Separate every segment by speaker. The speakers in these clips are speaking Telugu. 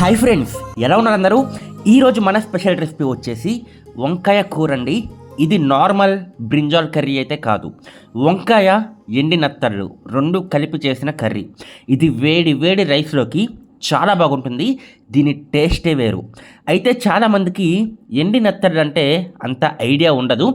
Speaker 1: హాయ్ ఫ్రెండ్స్ ఎలా ఉన్నారు అందరూ? ఈరోజు మన స్పెషల్ రెసిపీ వచ్చేసి వంకాయ కూర అండి ఇది నార్మల్ బ్రింజాల్ కర్రీ అయితే కాదు. వంకాయ ఎండి నత్తళ్ళు రెండు కలిపి చేసిన కర్రీ ఇది వేడి వేడి రైస్లోకి చాలా బాగుంటుంది. దీని టేస్టే వేరు. అయితే చాలామందికి ఎండి నత్తళ్ళు అంటే అంత ఐడియా ఉండదు.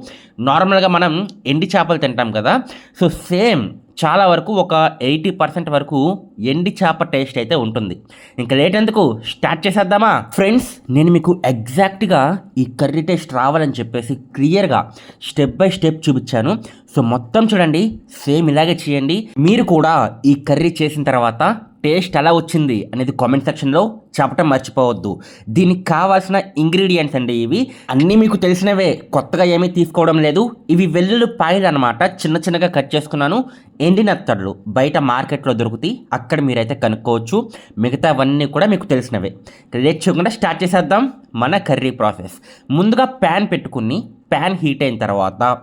Speaker 1: నార్మల్గా మనం ఎండి చేపలు తింటాం కదా. సో సేమ్ చాలా వరకు ఒక ఎయిటీ పర్సెంట్ వరకు ఎండి చేప టేస్ట్ అయితే ఉంటుంది. ఇంకా లేట్ ఎందుకు? స్టార్ట్ చేసేద్దామా? ఫ్రెండ్స్ నేను మీకు ఎగ్జాక్ట్గా ఈ కర్రీ టేస్ట్ రావాలని చెప్పేసి క్లియర్గా స్టెప్ బై స్టెప్ చూపించాను. సో మొత్తం చూడండి సేమ్ ఇలాగే చేయండి. మీరు కూడా ఈ కర్రీ చేసిన తర్వాత టేస్ట్ ఎలా వచ్చింది అనేది కామెంట్ సెక్షన్లో చెప్పటం మర్చిపోవద్దు. దీనికి కావాల్సిన ఇంగ్రీడియంట్స్ అండి ఇవి. అన్నీ మీకు తెలిసినవే కొత్తగా ఏమీ తీసుకోవడం లేదు. ఇవి వెల్లుల్లి పాయలు అనమాట చిన్న చిన్నగా కట్ చేసుకున్నాను. ఎండిన ఎండినత్తళ్ళు బయట మార్కెట్లో దొరుకుతాయి అక్కడ మీరైతే కనుక్కోవచ్చు. మిగతావన్నీ కూడా మీకు తెలిసినవే. లేట్ చేయకుండా స్టార్ట్ చేసేద్దాం మన కర్రీ ప్రాసెస్. ముందుగా ప్యాన్ పెట్టుకుని ప్యాన్ హీట్ అయిన తర్వాత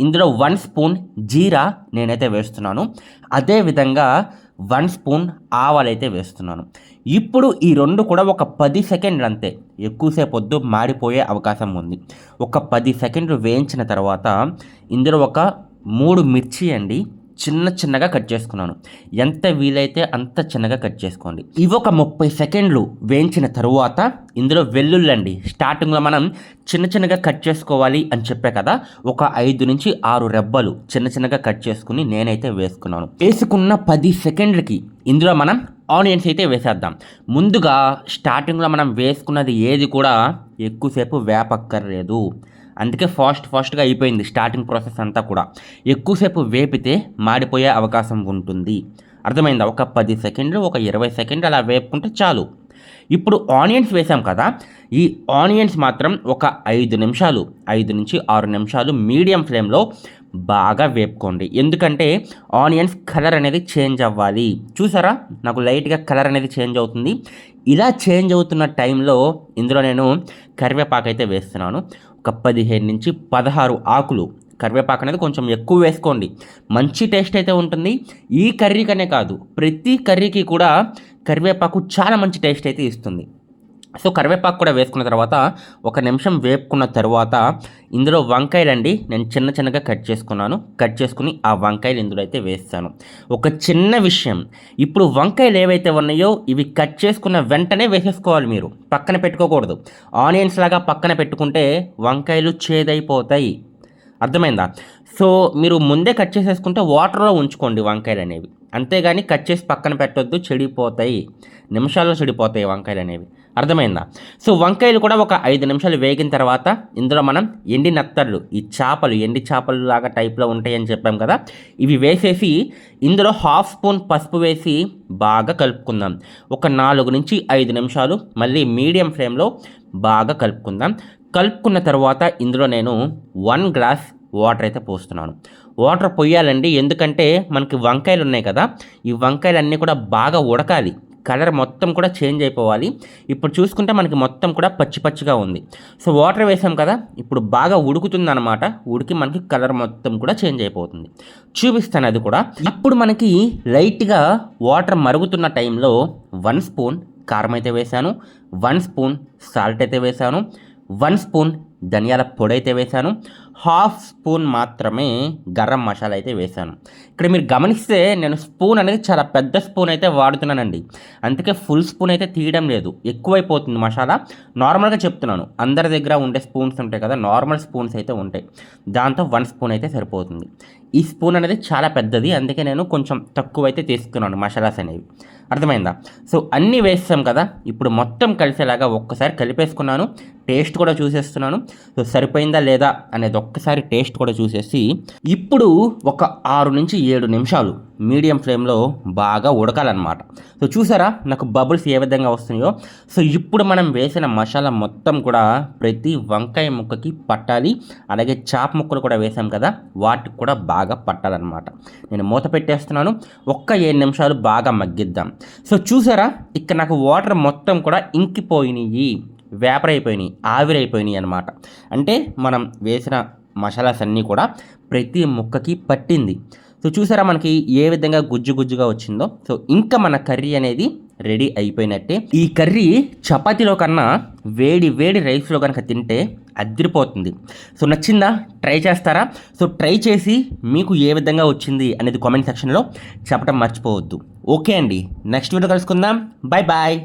Speaker 1: ఇందులో వన్ స్పూన్ జీరా నేనైతే వేస్తున్నాను. అదేవిధంగా వన్ స్పూన్ ఆవాలు అయితే వేస్తున్నాను. ఇప్పుడు ఈ రెండు కూడా ఒక పది సెకండ్లు అంతే. ఎక్కువసేపు వద్దు మాడిపోయే అవకాశం ఉంది. ఒక పది సెకండ్లు వేయించిన తర్వాత ఇందులో ఒక మూడు మిర్చి అండి. చిన్న చిన్నగా కట్ చేసుకున్నాను. ఎంత వీలైతే అంత చిన్నగా కట్ చేసుకోండి. ఇవి ఒక ముప్పై సెకండ్లు వేయించిన తరువాత ఇందులో వెల్లుల్లండి. స్టార్టింగ్లో మనం చిన్న చిన్నగా కట్ చేసుకోవాలి అని చెప్పే కదా ఒక ఐదు నుంచి ఆరు రెబ్బలు చిన్న చిన్నగా కట్ చేసుకుని నేనైతే వేసుకున్నాను. వేసుకున్న పది సెకండ్లకి ఇందులో మనం ఆనియన్స్ అయితే వేసేద్దాం. ముందుగా స్టార్టింగ్లో మనం వేసుకున్నది ఏది కూడా ఎక్కువసేపు వేపక్కర్లేదు. అందుకే ఫాస్ట్ ఫాస్ట్గా అయిపోయింది స్టార్టింగ్ ప్రాసెస్ అంతా కూడా. ఎక్కువసేపు వేపితే మాడిపోయే అవకాశం ఉంటుంది. అర్థమైందా? ఒక పది సెకండ్లు ఒక ఇరవై సెకండ్లు అలా వేపుకుంటే చాలు. ఇప్పుడు ఆనియన్స్ వేసాం కదా ఈ ఆనియన్స్ మాత్రం ఒక ఐదు నిమిషాలు ఐదు నుంచి ఆరు నిమిషాలు మీడియం ఫ్లేమ్లో బాగా వేపుకోండి. ఎందుకంటే ఆనియన్స్ కలర్ అనేది చేంజ్ అవ్వాలి. చూసారా? నాకు లైట్గా కలర్ అనేది చేంజ్ అవుతుంది. ఇలా చేంజ్ అవుతున్న టైంలో ఇందులో నేను కరివేపాకు అయితే వేస్తున్నాను. ఒక పదిహేను నుంచి పదహారు ఆకులు. కరివేపాకు అనేది కొంచెం ఎక్కువ వేసుకోండి. మంచి టేస్ట్ అయితే ఉంటుంది. ఈ కర్రీకనే కాదు ప్రతి కర్రీకి కూడా కరివేపాకు చాలా మంచి టేస్ట్ అయితే ఇస్తుంది. సో కరివేపాకు కూడా వేసుకున్న తర్వాత ఒక నిమిషం వేపుకున్న తర్వాత ఇందులో వంకాయలండి నేను చిన్న చిన్నగా కట్ చేసుకున్నాను. కట్ చేసుకుని ఆ వంకాయలు ఇందులో అయితే వేస్తాను. ఒక చిన్న విషయం ఇప్పుడు వంకాయలు ఏవైతే ఉన్నాయో ఇవి కట్ చేసుకున్న వెంటనే వేసేసుకోవాలి మీరు. పక్కన పెట్టుకోకూడదు. ఆనియన్స్ లాగా పక్కన పెట్టుకుంటే వంకాయలు చేదైపోతాయి. అర్థమైందా? సో మీరు ముందే కట్ చేసేసుకుంటే వాటర్లో ఉంచుకోండి వంకాయలు అనేవి అంతేగాని కట్ చేసి పక్కన పెట్టొద్దు చెడిపోతాయి. నిమిషాల్లో చెడిపోతాయి వంకాయలు అనేవి అర్థమైందా? సో వంకాయలు కూడా ఒక ఐదు నిమిషాలు వేగిన తర్వాత ఇందులో మనం ఎండి నత్తళ్ళు ఈ చేపలు ఎండి చేపలు లాగా టైప్లో ఉంటాయని చెప్పాం కదా? ఇవి వేసేసి ఇందులో హాఫ్ స్పూన్ పసుపు వేసి బాగా కలుపుకుందాం. ఒక నాలుగు నుంచి ఐదు నిమిషాలు మళ్ళీ మీడియం ఫ్లేమ్లో బాగా కలుపుకుందాం. కలుపుకున్న తర్వాత ఇందులో నేను వన్ గ్లాస్ వాటర్ అయితే పోస్తున్నాను. వాటర్ పొయ్యాలండి ఎందుకంటే మనకి వంకాయలు ఉన్నాయి కదా ఈ వంకాయలు అన్నీ కూడా బాగా ఉడకాలి. కలర్ మొత్తం కూడా చేంజ్ అయిపోవాలి. ఇప్పుడు చూసుకుంటే మనకి మొత్తం కూడా పచ్చి పచ్చిగా ఉంది. సో వాటర్ వేసాం కదా ఇప్పుడు బాగా ఉడుకుతుంది అనమాట ఉడికి మనకి కలర్ మొత్తం కూడా చేంజ్ అయిపోతుంది. చూపిస్తాను అది కూడా. ఇప్పుడు మనకి లైట్గా వాటర్ మరుగుతున్న టైంలో వన్ స్పూన్ కారం అయితే వేశాను వన్ స్పూన్ సాల్ట్ అయితే వేశాను వన్ స్పూన్ ధనియాల పొడి అయితే వేశాను హాఫ్ స్పూన్ మాత్రమే గరం మసాలా అయితే వేశాను. ఇక్కడ మీరు గమనిస్తే నేను స్పూన్ అనేది చాలా పెద్ద స్పూన్ అయితే వాడుతున్నానండి. అందుకే ఫుల్ స్పూన్ అయితే తీయడం లేదు. ఎక్కువైపోతుంది మసాలా. నార్మల్గా చెప్తున్నాను. అందరి దగ్గర ఉండే స్పూన్స్ ఉంటాయి కదా నార్మల్ స్పూన్స్ అయితే ఉంటాయి. దాంతో వన్ స్పూన్ అయితే సరిపోతుంది. ఈ స్పూన్ అనేది చాలా పెద్దది. అందుకే నేను కొంచెం తక్కువ అయితే తీసుకున్నాను మసాలాస్ అనేవి. అర్థమైందా? సో అన్నీ వేస్తాం కదా. ఇప్పుడు మొత్తం కలిసేలాగా ఒక్కసారి కలిపేసుకున్నాను. టేస్ట్ కూడా చూసేస్తున్నాను. సో సరిపోయిందా లేదా అనేది ఒక్కసారి టేస్ట్ కూడా చూసేసి ఇప్పుడు ఒక ఆరు నుంచి ఏడు నిమిషాలు మీడియం ఫ్లేమ్లో బాగా ఉడకాలన్నమాట. సో చూసారా నాకు బబుల్స్ ఏ విధంగా వస్తున్నాయో? సో ఇప్పుడు మనం వేసిన మసాలా మొత్తం కూడా ప్రతి వంకాయ ముక్కకి పట్టాలి. అలాగే చాప ముక్కలు కూడా వేసాం కదా వాటికి కూడా బాగా పట్టాలన్నమాట. నేను మూత పెట్టేస్తున్నాను. ఒక్క ఏడు నిమిషాలు బాగా మగ్గిద్దాం. సో చూసారా ఇక్కడ నాకు వాటర్ మొత్తం కూడా ఇంకిపోయినాయి వేపర్ అయిపోయినాయి ఆవిరైపోయినాయి అనమాట అంటే మనం వేసిన మసాలాస్ అన్నీ కూడా ప్రతి ముక్కకి పట్టింది. సో చూసారా మనకి ఏ విధంగా గుజ్జు గుజ్జుగా వచ్చిందో? సో ఇంకా మన కర్రీ అనేది రెడీ అయిపోయినట్టే. ఈ కర్రీ చపాతీలో కన్నా వేడి వేడి రైస్లో కనుక తింటే అదిరిపోతుంది. సో నచ్చిందా? ట్రై చేస్తారా? సో ట్రై చేసి మీకు ఏ విధంగా వచ్చింది అనేది కామెంట్ సెక్షన్లో చెప్పడం మర్చిపోవద్దు. ఓకే అండి. నెక్స్ట్ వీడియో కలుసుకుందాం. Bye bye